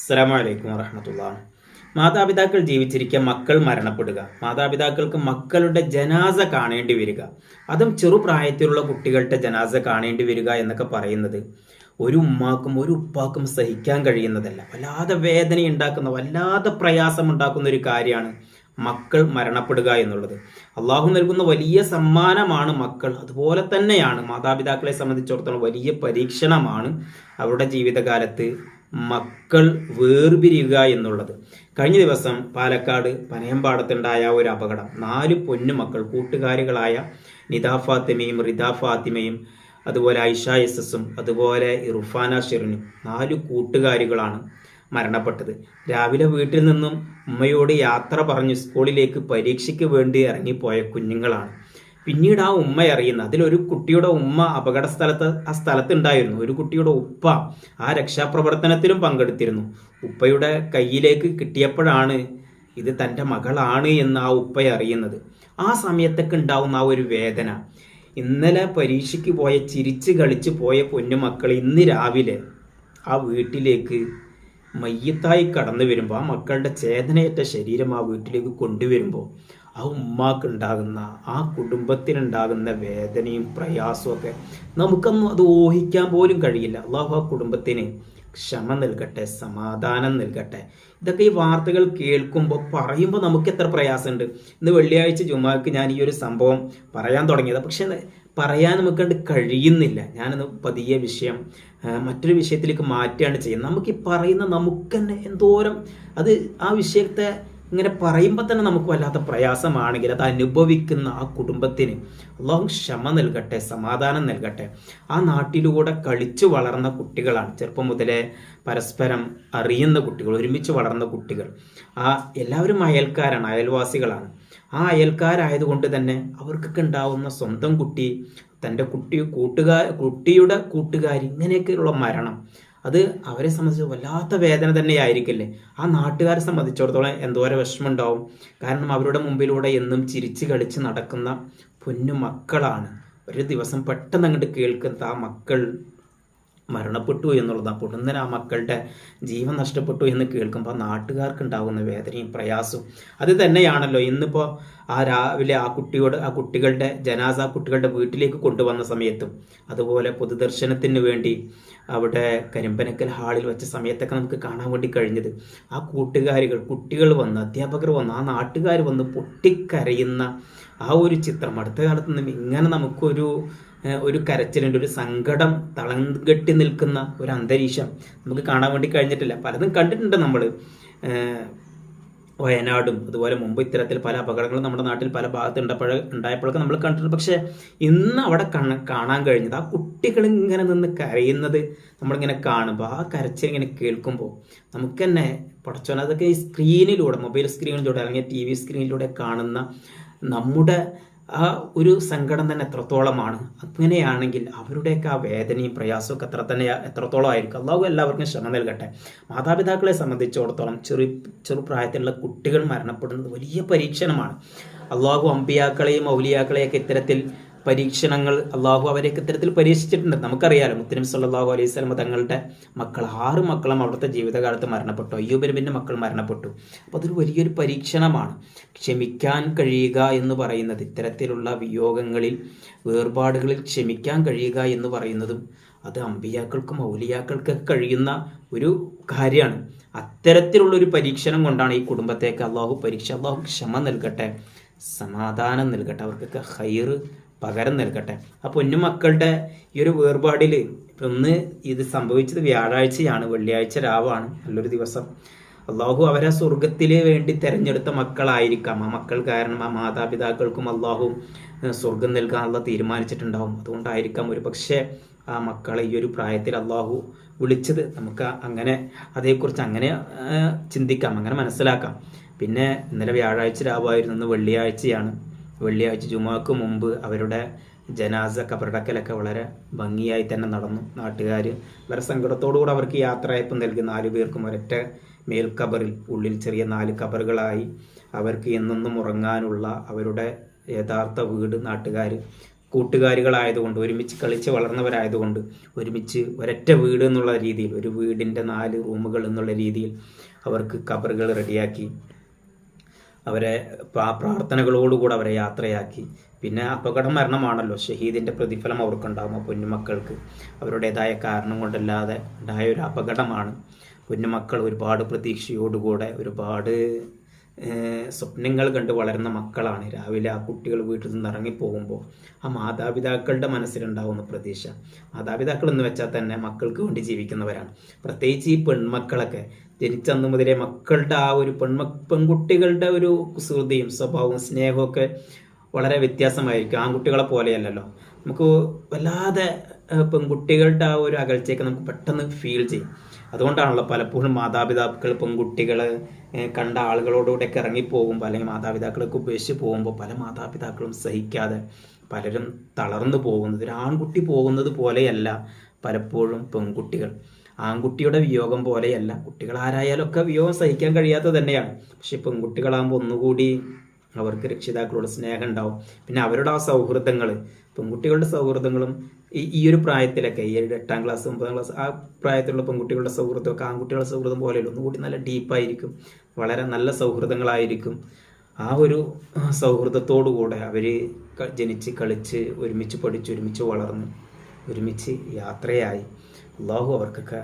അസ്സലാമു അലൈക്കും വറഹമത്തുള്ള മാതാപിതാക്കൾ ജീവിച്ചിരിക്കെ മക്കൾ മരണപ്പെടുക. മാതാപിതാക്കൾക്ക് മക്കളുടെ ജനാസ കാണേണ്ടി വരിക. അതും ചെറുപ്രായത്തിലുള്ള കുട്ടികളുടെ ജനാസ കാണേണ്ടി വരിക എന്നൊക്കെ പറയുന്നത് ഒരു ഉമ്മാക്കും ഒരു ഉപ്പാക്കും സഹിക്കാൻ കഴിയുന്നതല്ല. വല്ലാതെ വേദന ഉണ്ടാക്കുന്ന വല്ലാതെ പ്രയാസം ഉണ്ടാക്കുന്ന ഒരു കാര്യമാണ് മക്കൾ മരണപ്പെടുക എന്നുള്ളത്. അള്ളാഹു നൽകുന്ന വലിയ സമ്മാനമാണ് മക്കൾ. അതുപോലെ തന്നെയാണ് മാതാപിതാക്കളെ സംബന്ധിച്ചിടത്തോളം വലിയ പരീക്ഷണമാണ് അവരുടെ ജീവിതകാലത്ത് മക്കൾ വേർപിരിയുക എന്നുള്ളത്. കഴിഞ്ഞ ദിവസം പാലക്കാട് പനയമ്പാടത്തുണ്ടായ ഒരു അപകടം. നാല് പൊന്നു മക്കൾ കൂട്ടുകാരികളായ നിദാ ഫാത്തിമയും റിദാ ഫാത്തിമയും അതുപോലെ ഐഷ എസ് എസും അതുപോലെ ഇർഫാന ഷെറിനും നാല് കൂട്ടുകാരികളാണ് മരണപ്പെട്ടത്. രാവിലെ വീട്ടിൽ നിന്നും ഉമ്മയോട് യാത്ര പറഞ്ഞു സ്കൂളിലേക്ക് പരീക്ഷയ്ക്ക് വേണ്ടി ഇറങ്ങിപ്പോയ കുഞ്ഞുങ്ങളാണ്. പിന്നീട് ആ ഉമ്മ അറിയുന്ന അതിലൊരു കുട്ടിയുടെ ഉമ്മ അപകട സ്ഥലത്ത് ആ സ്ഥലത്തുണ്ടായിരുന്നു. ഒരു കുട്ടിയുടെ ഉപ്പ ആ രക്ഷാപ്രവർത്തനത്തിലും പങ്കെടുത്തിരുന്നു. ഉപ്പയുടെ കയ്യിലേക്ക് കിട്ടിയപ്പോഴാണ് ഇത് തന്റെ മകളാണ് എന്ന് ആ ഉപ്പ അറിയുന്നത്. ആ സമയത്തൊക്കെ ഉണ്ടാവുന്ന ആ ഒരു വേദന. ഇന്നലെ പരീക്ഷയ്ക്ക് പോയ ചിരിച്ച് കളിച്ച് പോയ പൊന്നുമക്കൾ ഇന്ന് രാവിലെ ആ വീട്ടിലേക്ക് മയ്യത്തായി കടന്നു വരുമ്പോൾ ആ മക്കളുടെ ചേതനയേറ്റ ശരീരം ആ വീട്ടിലേക്ക് കൊണ്ടുവരുമ്പോൾ ആ ഉമ്മാക്കുണ്ടാകുന്ന ആ കുടുംബത്തിനുണ്ടാകുന്ന വേദനയും പ്രയാസവും ഒക്കെ നമുക്കൊന്നും അത് ഊഹിക്കാൻ പോലും കഴിയില്ല. അള്ളാഹു ആ കുടുംബത്തിന് ക്ഷമ നൽകട്ടെ സമാധാനം നൽകട്ടെ. ഇതൊക്കെ ഈ വാർത്തകൾ കേൾക്കുമ്പോൾ പറയുമ്പോൾ നമുക്ക് എത്ര പ്രയാസമുണ്ട്. ഇന്ന് വെള്ളിയാഴ്ച ജുമാക്ക് ഞാൻ ഈ ഒരു സംഭവം പറയാൻ തുടങ്ങിയത്. പക്ഷെ പറയാൻ നമുക്ക് കണ്ട് കഴിയുന്നില്ല. ഞാനത് പതിയെ വിഷയം മറ്റൊരു വിഷയത്തിലേക്ക് മാറ്റുകയാണ് ചെയ്യുന്നത്. നമുക്ക് ഈ പറയുന്ന നമുക്ക് തന്നെ എന്തോരം അത് ആ വിഷയത്തെ ഇങ്ങനെ പറയുമ്പോൾ തന്നെ നമുക്ക് വല്ലാത്ത പ്രയാസമാണെങ്കിൽ അത് അനുഭവിക്കുന്ന ആ കുടുംബത്തിന് അള്ളാഹു ക്ഷമ നൽകട്ടെ സമാധാനം നൽകട്ടെ. ആ നാട്ടിലൂടെ കളിച്ചു വളർന്ന കുട്ടികളാണ്. ചെറുപ്പം മുതലേ പരസ്പരം അറിയുന്ന കുട്ടികൾ ഒരുമിച്ച് വളർന്ന കുട്ടികൾ. ആ എല്ലാവരും അയൽക്കാരാണ് അയൽവാസികളാണ്. ആ അയൽക്കാരായതുകൊണ്ട് തന്നെ അവർക്കൊക്കെ ഉണ്ടാവുന്ന സ്വന്തം കുട്ടി തന്റെ കുട്ടി കൂട്ടുകാർ കുട്ടിയുടെ കൂട്ടുകാരി ഇങ്ങനെയൊക്കെയുള്ള മരണം. അത് അവരെ സംബന്ധിച്ച് വല്ലാത്ത വേദന തന്നെയായിരിക്കില്ലേ? ആ നാട്ടുകാരെ സംബന്ധിച്ചിടത്തോളം എന്തോരം വിഷമം ഉണ്ടാവും കാരണം അവരുടെ മുമ്പിലൂടെ എന്നും ചിരിച്ച് കളിച്ച് നടക്കുന്ന പൊന്നു മക്കളാണ്. ഒരു ദിവസം പെട്ടെന്ന് അങ്ങോട്ട് കേൾക്കുന്ന ആ മക്കൾ മരണപ്പെട്ടു എന്നുള്ളതാണ് പൊടുന്നനെ ആ മക്കളുടെ ജീവൻ നഷ്ടപ്പെട്ടു എന്ന് കേൾക്കുമ്പോൾ നാട്ടുകാർക്ക് ഉണ്ടാകുന്ന വേദനയും പ്രയാസവും. അത് തന്നെയാണല്ലോ ഇന്നിപ്പോൾ ആ രാവിലെ ആ കുട്ടിയോട് ആ കുട്ടികളുടെ ജനാസ കുട്ടികളുടെ വീട്ടിലേക്ക് കൊണ്ടുവന്ന സമയത്തും അതുപോലെ പൊതുദർശനത്തിന് വേണ്ടി അവിടെ കരിമ്പനക്കൽ ഹാളിൽ വെച്ച സമയത്തൊക്കെ നമുക്ക് കാണാൻ വേണ്ടി കഴിഞ്ഞത്. ആ കൂട്ടുകാരികൾ കുട്ടികൾ വന്ന് അധ്യാപകർ വന്ന് ആ നാട്ടുകാർ വന്ന് പൊട്ടിക്കരയുന്ന ആ ഒരു ചിത്രം. അടുത്ത കാലത്ത് നിന്നും ഇങ്ങനെ നമുക്കൊരു ഒരു കരച്ചിലിന്റെ ഒരു സങ്കടം തളങ്കെട്ടി കെട്ടി നിൽക്കുന്ന ഒരു അന്തരീക്ഷം നമുക്ക് കാണാൻ വേണ്ടി കഴിഞ്ഞിട്ടില്ല. പലതും കണ്ടിട്ടുണ്ട് നമ്മൾ വയനാടും അതുപോലെ മുമ്പ് ഇത്തരത്തിൽ പല അപകടങ്ങളും നമ്മുടെ നാട്ടിൽ പല ഭാഗത്ത് ഉണ്ടപ്പോഴ ഉണ്ടായപ്പോഴൊക്കെ നമ്മൾ കണ്ടിട്ടുണ്ട്. പക്ഷേ ഇന്ന് അവിടെ കാണാൻ കഴിഞ്ഞത് ആ കുട്ടികൾ ഇങ്ങനെ നിന്ന് കരയുന്നത് നമ്മളിങ്ങനെ കാണുമ്പോൾ ആ കരച്ചിൽ ഇങ്ങനെ കേൾക്കുമ്പോൾ നമുക്ക് തന്നെ പടച്ചോനതൊക്കെ ഈ സ്ക്രീനിലൂടെ മൊബൈൽ സ്ക്രീനിലൂടെ അല്ലെങ്കിൽ ടി വി സ്ക്രീനിലൂടെ കാണുന്ന നമ്മുടെ ആ ഒരു സങ്കടം തന്നെ എത്രത്തോളമാണ്. അങ്ങനെയാണെങ്കിൽ അവരുടെയൊക്കെ ആ വേദനയും പ്രയാസവും ഒക്കെ എത്ര തന്നെ എത്രത്തോളം ആയിരിക്കും. അള്ളാഹു എല്ലാവർക്കും ക്ഷമ നൽകട്ടെ. മാതാപിതാക്കളെ സംബന്ധിച്ചിടത്തോളം ചെറു ചെറുപ്രായത്തിലുള്ള കുട്ടികൾ മരണപ്പെടുന്നത് വലിയ പരീക്ഷണമാണ്. അള്ളാഹു അമ്പിയാക്കളെയും ഔലിയാക്കളെയൊക്കെ ഇത്തരത്തിൽ പരീക്ഷണങ്ങൾ അള്ളാഹു അവരെയൊക്കെ ഇത്തരത്തിൽ പരീക്ഷിച്ചിട്ടുണ്ട്. നമുക്കറിയാലോ മുത്തനബി സല്ലാഹു അലൈഹി സ്വലമ തങ്ങളുടെ മക്കൾ ആറ് മക്കളും അവിടുത്തെ ജീവിതകാലത്ത് മരണപ്പെട്ടു. അയ്യൂബരബിന്റെ മക്കൾ മരണപ്പെട്ടു. അപ്പോൾ അതൊരു വലിയൊരു പരീക്ഷണമാണ്. ക്ഷമിക്കാൻ കഴിയുക എന്ന് പറയുന്നത് ഇത്തരത്തിലുള്ള വിയോഗങ്ങളിൽ വേർപാടുകളിൽ ക്ഷമിക്കാൻ കഴിയുക എന്ന് പറയുന്നതും അത് അമ്പിയാക്കൾക്കും ഔലിയാക്കൾക്കൊക്കെ കഴിയുന്ന ഒരു കാര്യമാണ്. അത്തരത്തിലുള്ളൊരു പരീക്ഷണം കൊണ്ടാണ് ഈ കുടുംബത്തേക്ക് അള്ളാഹു പരീക്ഷ അള്ളാഹു ക്ഷമ നൽകട്ടെ സമാധാനം നൽകട്ടെ അവർക്കൊക്കെ ഹൈറ് പകരം നൽകട്ടെ. ആ പൊന്നുമക്കളുടെ ഈ ഒരു വേർപാടിൽ ഇന്ന് ഇത് സംഭവിച്ചത് വ്യാഴാഴ്ചയാണ് വെള്ളിയാഴ്ച രാവാണ് നല്ലൊരു ദിവസം. അള്ളാഹു അവരെ സ്വർഗത്തിന് വേണ്ടി തിരഞ്ഞെടുത്ത മക്കളായിരിക്കാം. ആ മക്കൾ കാരണം ആ മാതാപിതാക്കൾക്കും അള്ളാഹു സ്വർഗം നൽകാനുള്ള തീരുമാനിച്ചിട്ടുണ്ടാവും. അതുകൊണ്ടായിരിക്കാം ഒരു പക്ഷേ ആ മക്കളെ ഈ ഒരു പ്രായത്തിൽ അള്ളാഹു വിളിച്ചത്. നമുക്ക് അങ്ങനെ അതേക്കുറിച്ച് അങ്ങനെ ചിന്തിക്കാം അങ്ങനെ മനസ്സിലാക്കാം. പിന്നെ ഇന്നലെ വ്യാഴാഴ്ച രാവായിരുന്നു വെള്ളിയാഴ്ചയാണ്. വെള്ളിയാഴ്ച ജുമാക്ക് മുമ്പ് അവരുടെ ജനാസ കബറടക്കലൊക്കെ വളരെ ഭംഗിയായി തന്നെ നടന്നു. നാട്ടുകാർ വളരെ സങ്കടത്തോടുകൂടി അവർക്ക് യാത്രയപ്പ് നൽകി. നാലു പേർക്കും ഒരൊറ്റ മേൽക്കബറിൽ ഉള്ളിൽ ചെറിയ നാല് കബറുകളായി അവർക്ക് എന്നെന്നും ഉറങ്ങാനുള്ള അവരുടെ യഥാർത്ഥ വീട് നാട്ടുകാർ കൂട്ടുകാരികളായതുകൊണ്ട് ഒരുമിച്ച് കളിച്ച് വളർന്നവരായതുകൊണ്ട് ഒരുമിച്ച് ഒരൊറ്റ വീട് എന്നുള്ള രീതിയിൽ ഒരു വീടിന്റെ നാല് റൂമുകൾ എന്നുള്ള രീതിയിൽ അവർക്ക് കബറുകൾ റെഡിയാക്കി. അവരെ പ്രാർത്ഥനകളോടുകൂടി അവരെ യാത്രയാക്കി. പിന്നെ അപകട മരണമാണല്ലോ. ഷഹീദിന്റെ പ്രതിഫലം അവർക്കുണ്ടാകും ആ പൊന്നുമക്കൾക്ക്. അവരുടേതായ കാരണം കൊണ്ടല്ലാതെ ഉണ്ടായ ഒരു അപകടമാണ്. പൊന്നുമക്കൾ ഒരുപാട് പ്രതീക്ഷയോടുകൂടെ ഒരുപാട് സ്വപ്നങ്ങൾ കണ്ട് വളരുന്ന മക്കളാണ്. രാവിലെ ആ കുട്ടികൾ വീട്ടിൽ നിന്ന് ഇറങ്ങിപ്പോകുമ്പോൾ ആ മാതാപിതാക്കളുടെ മനസ്സിലുണ്ടാകുന്ന പ്രതീക്ഷ. മാതാപിതാക്കൾ എന്ന് വെച്ചാൽ തന്നെ മക്കൾക്ക് വേണ്ടി ജീവിക്കുന്നവരാണ്. പ്രത്യേകിച്ച് ഈ പെൺമക്കളൊക്കെ ജനിച്ചന്ന് മുതലേ മക്കളുടെ ആ ഒരു പെൺമ പെൺകുട്ടികളുടെ ഒരു കുസൃതിയും സ്വഭാവവും സ്നേഹവും ഒക്കെ വളരെ വ്യത്യാസമായിരിക്കും. ആൺകുട്ടികളെ പോലെയല്ലല്ലോ. നമുക്ക് വല്ലാതെ പെൺകുട്ടികളുടെ ആ ഒരു അകൽച്ചയൊക്കെ നമുക്ക് പെട്ടെന്ന് ഫീൽ ചെയ്യും. അതുകൊണ്ടാണല്ലോ പലപ്പോഴും മാതാപിതാക്കൾ പെൺകുട്ടികൾ കണ്ട ആളുകളോടുകൂടെയൊക്കെ ഇറങ്ങിപ്പോകുമ്പോൾ അല്ലെങ്കിൽ മാതാപിതാക്കളൊക്കെ ഉപേക്ഷിച്ച് പോകുമ്പോൾ പല മാതാപിതാക്കളും സഹിക്കാതെ പലരും തളർന്നു പോകുന്നത്. ഒരു ആൺകുട്ടി പോകുന്നത് പോലെയല്ല പലപ്പോഴും പെൺകുട്ടികൾ. ആൺകുട്ടിയുടെ വിയോഗം പോലെയല്ല. കുട്ടികൾ ആരായാലും ഒക്കെ വിയോഗം സഹിക്കാൻ കഴിയാത്ത തന്നെയാണ്. പക്ഷെ പെൺകുട്ടികളാകുമ്പോൾ ഒന്നുകൂടി അവർക്ക് രക്ഷിതാക്കളോട് സ്നേഹം ഉണ്ടാവും. പിന്നെ അവരുടെ ആ സൗഹൃദങ്ങൾ പെൺകുട്ടികളുടെ സൗഹൃദങ്ങളും ഈ ഈ ഒരു പ്രായത്തിലൊക്കെ ഈ എട്ടാം ക്ലാസ് ഒമ്പതാം ക്ലാസ് ആ പ്രായത്തിലുള്ള പെൺകുട്ടികളുടെ സൗഹൃദമൊക്കെ ആൺകുട്ടികളുടെ സൗഹൃദം പോലെയല്ല ഒന്നുകൂടി നല്ല ഡീപ്പായിരിക്കും. വളരെ നല്ല സൗഹൃദങ്ങളായിരിക്കും. ആ ഒരു സൗഹൃദത്തോടു കൂടെ അവർ ജനിച്ച് കളിച്ച് ഒരുമിച്ച് പഠിച്ച് ഒരുമിച്ച് വളർന്ന് ഒരുമിച്ച് യാത്രയായി. അള്ളാഹു അവർക്കൊക്കെ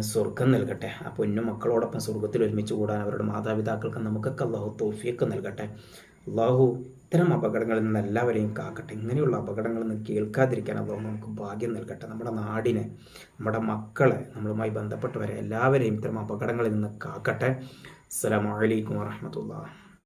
സ്വർഗം നൽകട്ടെ. ആ പൊന്നു മക്കളോടൊപ്പം സ്വർഗത്തിൽ ഒരുമിച്ച് കൂടാൻ അവരുടെ മാതാപിതാക്കൾക്ക് നമുക്കൊക്കെ അള്ളാഹു തോഫിയൊക്കെ നൽകട്ടെ. അള്ളാഹു ഇത്തരം അപകടങ്ങളിൽ നിന്ന് എല്ലാവരെയും കാക്കട്ടെ. ഇങ്ങനെയുള്ള അപകടങ്ങളിൽ നിന്ന് കേൾക്കാതിരിക്കാൻ അള്ളാഹു നമുക്ക് ഭാഗ്യം നൽകട്ടെ. നമ്മുടെ നാടിനെ നമ്മുടെ മക്കളെ നമ്മളുമായി ബന്ധപ്പെട്ടവരെ എല്ലാവരെയും ഇത്തരം അപകടങ്ങളിൽ നിന്ന് കാക്കട്ടെ. അസ്സലാമു അലൈക്കും വറഹമത്തുള്ള